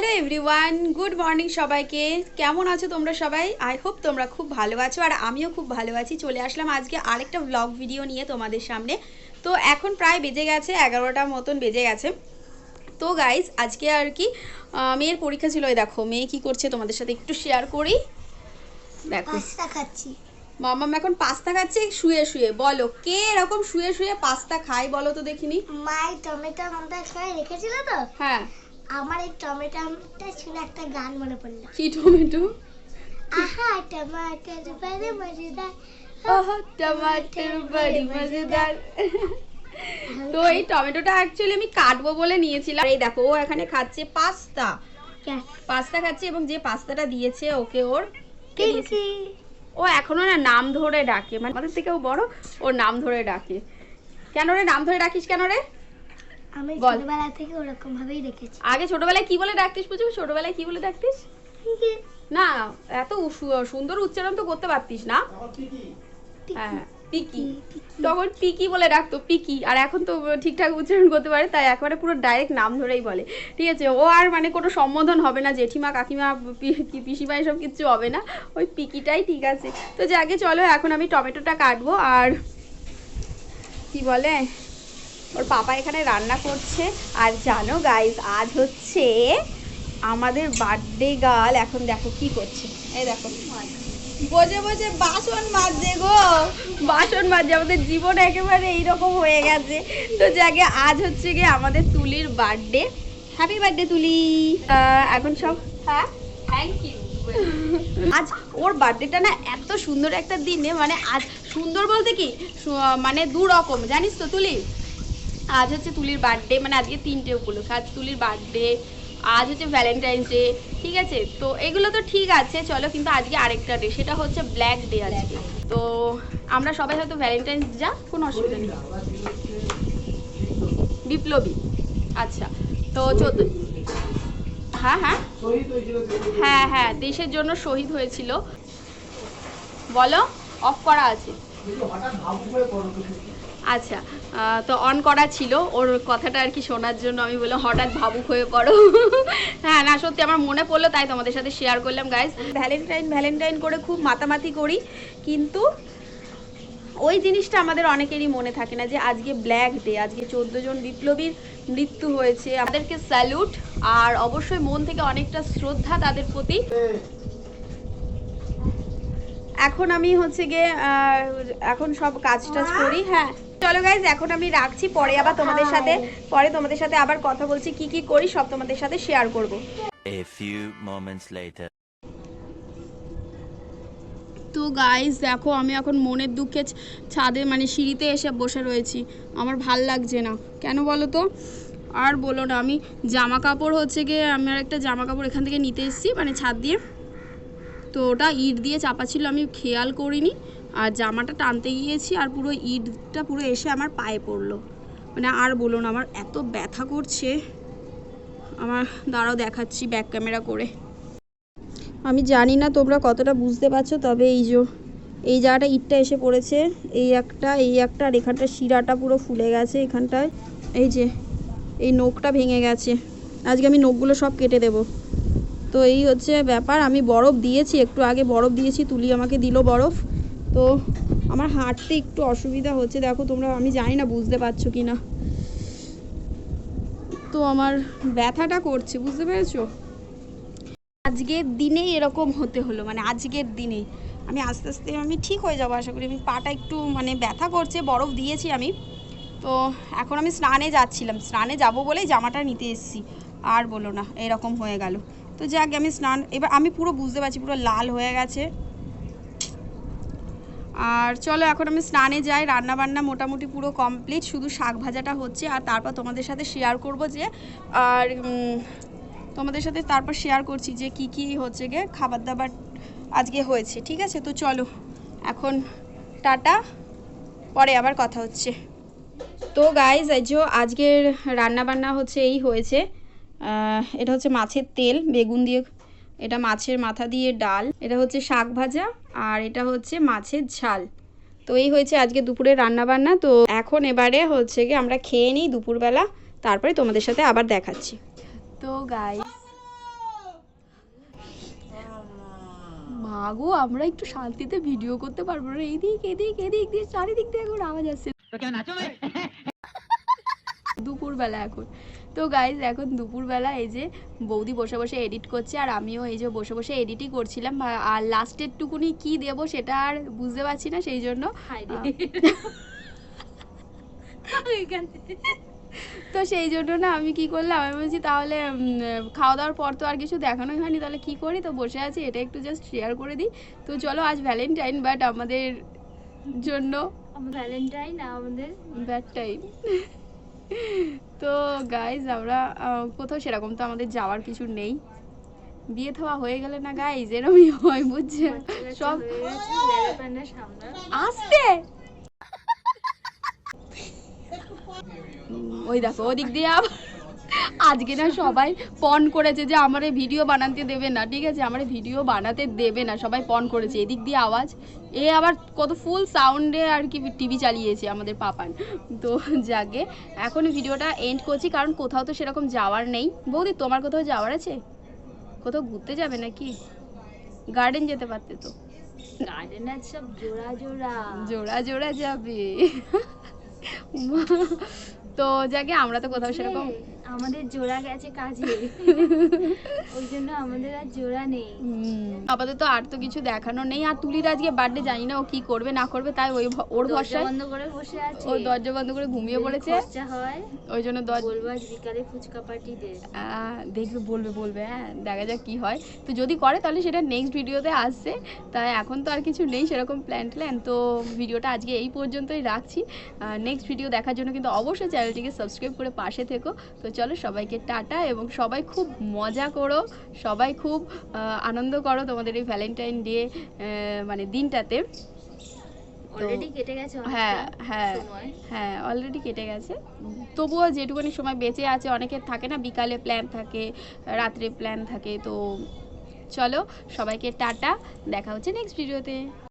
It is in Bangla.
হ্যালো এভরিওয়ান গুড মর্নিং সবাইকে। কেমন আছো তোমরা সবাই? আই হোপ তোমরা খুব ভালো আছো আর আমিও খুব ভালো আছি। চলে আসলাম আজকে আরেকটা ব্লগ ভিডিও নিয়ে তোমাদের সামনে। তো এখন প্রায় বেজে গেছে এগারোটার মতন বেজে গেছে। তো গাইজ আজকে আর কি মেয়ের পরীক্ষা ছিল দেখো মেয়ে কি করছে তোমাদের সাথে একটু শেয়ার করি। দেখো। পাস্তা খাচ্ছি। মামাম এখন পাস্তা খাচ্ছে শুয়ে শুয়ে। বলো কে এরকম শুয়ে শুয়ে পাস্তা খায় বলো তো দেখিনি। মায়ের টমেটো আমটা সবাই রেখেছিল তো? হ্যাঁ। আমার এই টমেটো আমটা শুনে একটা গান মনে পড়ল। কি টমেটো? আহা টমাটার বারে মজেদার। ওহ টমাটোর বড়ি মজেদার। তো এই টমেটোটা অ্যাকচুয়ালি আমি কাটবো বলে নিয়েছিলাম। এই দেখো ও এখানে খাচ্ছে পাস্তা। পাস্তা খাচ্ছে এবং যে পাস্তাটা দিয়েছে ওকে ওর ও এখনও না নাম ধরে ডাকে। মানে আমাদের থেকেও বড় ওর নাম ধরে ডাকে। কেন রে নাম ধরে ডাকিস কেন রে? আমি বল। ছোটবেলা থেকে ওরকম ভাবেই রেখেছি। আগে ছোটবেলায় কি বলে ডাকতিস বুঝু ছোটবেলায় কি বলে ডাকতিস? না এত সুন্দর উচ্চারণ তো করতে পারতিস না। হ্যাঁ পিকি তখন পিকি বলে ডাকতো পিকি। আর এখন তো ঠিকঠাক উচ্চারণ করতে পারে তাই একেবারে পুরো ডাইরেক্ট নাম ধরেই বলে। ঠিক আছে ও আর মানে কোনো সম্বোধন হবে না জেঠিমা কাকিমা পিসিমা এসব কিচ্ছু হবে না। ওই পিকিটাই ঠিক আছে। তো যে আগে চলো এখন আমি টমেটোটা কাটবো আর কি বলে? ওর পাপা এখানে রান্না করছে। আর জানো গাইস আজ হচ্ছে আমাদের বার্থডে গার্ল এখন দেখো কি করছে। এই দেখো। বোঝে বোঝে বাসন মাজছে গো। বাসন মাজছে আমাদের জীবন একেবারে এইরকম হয়ে গেছে। তো যাকে আজ হচ্ছে গিয়ে আমাদের তুলির বার্থডে হ্যাপি বার্থডে তুলি। এখন সব হ্যাঁ? থ্যাংক ইউ আজ ওর বার্থডেটা না এত সুন্দর একটা দিনে মানে আজ সুন্দর বলতে কি মানে দু রকম জানিস তো তুলি? আজ হচ্ছে তুলির বার্থডে মানে আজকে তিনটে উপলক্ষ। আজ তুলির বার্থডে আজ হচ্ছে ভ্যালেন্টাইন্স ডে ঠিক আছে? তো এগুলো তো ঠিক আছে, চলো কিন্তু আজকে আরেকটা ডে সেটা হচ্ছে ব্ল্যাক ডে আজকে। তো আমরা সবাই হয়তো ভ্যালেন্টাইন্স যা কোনো অসুবিধা নেই। বিপ্লবী আচ্ছা। তো চোদ্দ হ্যাঁ হ্যাঁ। হ্যাঁ হ্যাঁ দেশের জন্য শহীদ হয়েছিল। বলো অফ করা আছে। আচ্ছা তো অন করা ছিল। ওর কথাটা আর কি শোনার জন্য আমি বললাম, হঠাৎ ভাবুক হয়ে পড়ো। হ্যাঁ না, সত্যি আমার মনে পড়ল, তাই তোমাদের সাথে শেয়ার করলাম গাইজ ভ্যালেন্টাইন ভ্যালেন্টাইন করে খুব মাতামাতি করি, কিন্তু ওই জিনিসটা আমাদের অনেকেরই মনে থাকে না যে আজকে ব্ল্যাক ডে আজকে চোদ্দ জন বিপ্লবীর মৃত্যু হয়েছে। আমাদেরকে স্যালুট আর অবশ্যই মন থেকে অনেকটা শ্রদ্ধা তাদের প্রতি। এখন আমি হচ্ছে গিয়ে এখন সব কাজ টাজ করি হ্যাঁ। চলো গাইজ এখন আমি রাখছি পরে আবার তোমাদের সাথে পরে তোমাদের সাথে আবার কথা বলছি কি কি করি সব তোমাদের সাথে শেয়ার করব। A few moments later. তো গাইজ দেখো আমি এখন মনের দুঃখে ছাদে মানে সিঁড়িতে এসে বসে রয়েছি। আমার ভালো লাগছে না। কেন বলো তো? আর বলো না আমি জামা কাপড় হচ্ছে গিয়ে আমার একটা জামা কাপড় এখান থেকে নিতে এসেছি মানে ছাদ দিয়ে। তো ওটা ইট দিয়ে চাপা ছিল, আমি খেয়াল করিনি। আর জামাটা টানতে গিয়েছি আর পুরো ইটটা পুরো এসে আমার পায়ে পড়ল। মানে আর বলো না, আমার এত ব্যথা করছে। আমার, দাঁড়াও দেখাচ্ছি ব্যাক ক্যামেরা করে। আমি জানি না তোমরা কতটা বুঝতে পারছ, তবে এই যে, এই জায়গাটা ইটটা এসে পড়েছে। এই একটা এই একটা, আর এখানটা শিরাটা পুরো ফুলে গেছে এখানটায়। এই যে, এই নোকটা ভেঙে গেছে। আজকে আমি নোকগুলো সব কেটে দেব। তো এই হচ্ছে ব্যাপার। আমি বরফ দিয়েছি, একটু আগে বরফ দিয়েছি, তুলি আমাকে দিল বরফ। তো আমার হাঁটতে একটু অসুবিধা হচ্ছে, দেখো তোমরা, আমি জানি না, বুঝতে পারছ কি না তো আমার ব্যথাটা করছে, বুঝতে পেরেছ? আজকের দিনেই এরকম হতে হলো মানে আজকের দিনেই। আমি আস্তে আস্তে, আমি ঠিক হয়ে যাব, আশা করি। আমি পাটা একটু মানে ব্যথা করছে, বরফ দিয়েছি আমি। তো এখন আমি স্নানে যাচ্ছিলাম। স্নানে যাব বলেই জামাটা নিতে এসেছি। আর বলো না, এরকম হয়ে গেল। তো যাক আমি স্নান, এবার আমি পুরো বুঝতে পারছি, পুরো লাল হয়ে গেছে। আর চলো, এখন আমি স্নানে যাই রান্না বান্না মোটামুটি পুরো কমপ্লিট শুধু শাক ভাজাটা হচ্ছে, আর তারপর তোমাদের সাথে শেয়ার করব যে, আর তোমাদের সাথে তারপর শেয়ার করছি যে কি কি হচ্ছে গিয়ে খাবার দাবার আজকে হয়েছে, ঠিক আছে? তো চলো, এখন টাটা, পরে আবার কথা হচ্ছে। তো গাইজ যে আজকের রান্না বান্না হচ্ছে, এই হয়েছে। এটা হচ্ছে মাছের তেল বেগুন দিয়ে এটা মাছের মাথা দিয়ে ডাল এটা হচ্ছে শাক ভাজা আর এটা হচ্ছে মাছের ঝাল। তো এই হয়েছে আজকে দুপুরে রান্নাবান্না। তো এখন এবারে হচ্ছে কি আমরা খেয়ে নিই দুপুরবেলা তারপরে তোমাদের সাথে আবার দেখাচ্ছি। তো গাই মাগো আমরা একটু শান্তিতে ভিডিও করতে পারব না। এইদিক এদিক এদিক দিয়ে চারিদিক দিয়ে এখন আওয়াজ আসছে। দুপুরবেলা এখন। তো গাইজ এখন দুপুরবেলা এই যে বৌদি বসে বসে এডিট করছে আর আমিও এই যে বসে বসে এডিটই করছিলাম। আর- লাস্টের টুকুনি কি দেবো সেটা আর বুঝতে পারছি না সেই জন্য। তো সেই জন্য না আমি কি করলাম আমি বলছি তাহলে খাওয়া দাওয়ার পর তো আর কিছু দেখানোই হয়নি তাহলে কি করি? তো বসে আছি এটা একটু জাস্ট শেয়ার করে দিই। তো চলো আজ ভ্যালেন্টাইন বাট আমাদের জন্য ভ্যালেন্টাইন আমাদের ব্যাড টাইম তো গাইজ আমরা কোথাও সেরকম তো আমাদের যাওয়ার কিছু নেই। বিয়ে থাওয়া হয়ে গেলে না গাইজ এরমই হয় বুঝছে সব আসতে! ওই দেখো, ওদিক দিয়ে আবার আজকে না সবাই পন করেছে যে আমার ভিডিও বানাতে দেবে না ঠিক আছে? আমার ভিডিও বানাতে দেবে না সবাই পন করেছে। এদিক দিয়ে আওয়াজ এ আবার কত ফুল সাউন্ডে আর কি টিভি চালিয়েছে আমাদের পাপান। তো যাকে এখন ভিডিওটা এন্ড করছি কারণ কোথাও তো সেরকম যাওয়ার নেই। বৌদি তোমার কোথাও যাওয়ার আছে? কোথাও ঘুরতে যাবে নাকি? গার্ডেন যেতে পারতে তো। গার্ডেনের সব জোড়া জোড়া। জোড়া জোড়া যাবে। তো যাকে আমরা তো কোথাও সেরকম আমাদের জোড়া গেছে কাজে। ওই জন্য আমাদের আর জোড়া নেই। আপাতত আর তো কিছু দেখানো নেই। আর তুলির আজকে বার্থডে জানি না ও কি করবে না করবে তাই ওই ওর ভরসায় বন্ধ করে বসে আছে। ও দরজা বন্ধ করে ঘুমিয়ে পড়েছে। হয় ওই জন্য দরজা বলব আজ বিকালে ফুচকা পার্টি দে দেখবে বলবে বলবে হ্যাঁ দেখা যাক কি হয়। তো যদি করে তাহলে সেটা নেক্সট ভিডিওতে আসছে। তাই এখন তো আর কিছু নেই সেরকম প্ল্যান ট্ল্যান তো ভিডিওটা আজকে এই পর্যন্তই রাখছি। নেক্সট ভিডিও দেখার জন্য কিন্তু অবশ্যই চ্যানেলটিকে সাবস্ক্রাইব করে পাশে থেকো। তো চলো। সবাইকে টাটা এবং সবাই খুব মজা করো সবাই খুব আনন্দ করো তোমাদের এই ভ্যালেন্টাইন ডে মানে দিনটাতে। অলরেডি কেটে গেছে হ্যাঁ হ্যাঁ হ্যাঁ অলরেডি কেটে গেছে। তবুও যেটুকুনি সময় বেঁচে আছে অনেকের থাকে না বিকালে প্ল্যান থাকে রাত্রে প্ল্যান থাকে তো চলো সবাইকে টাটা দেখা হচ্ছে নেক্সট ভিডিওতে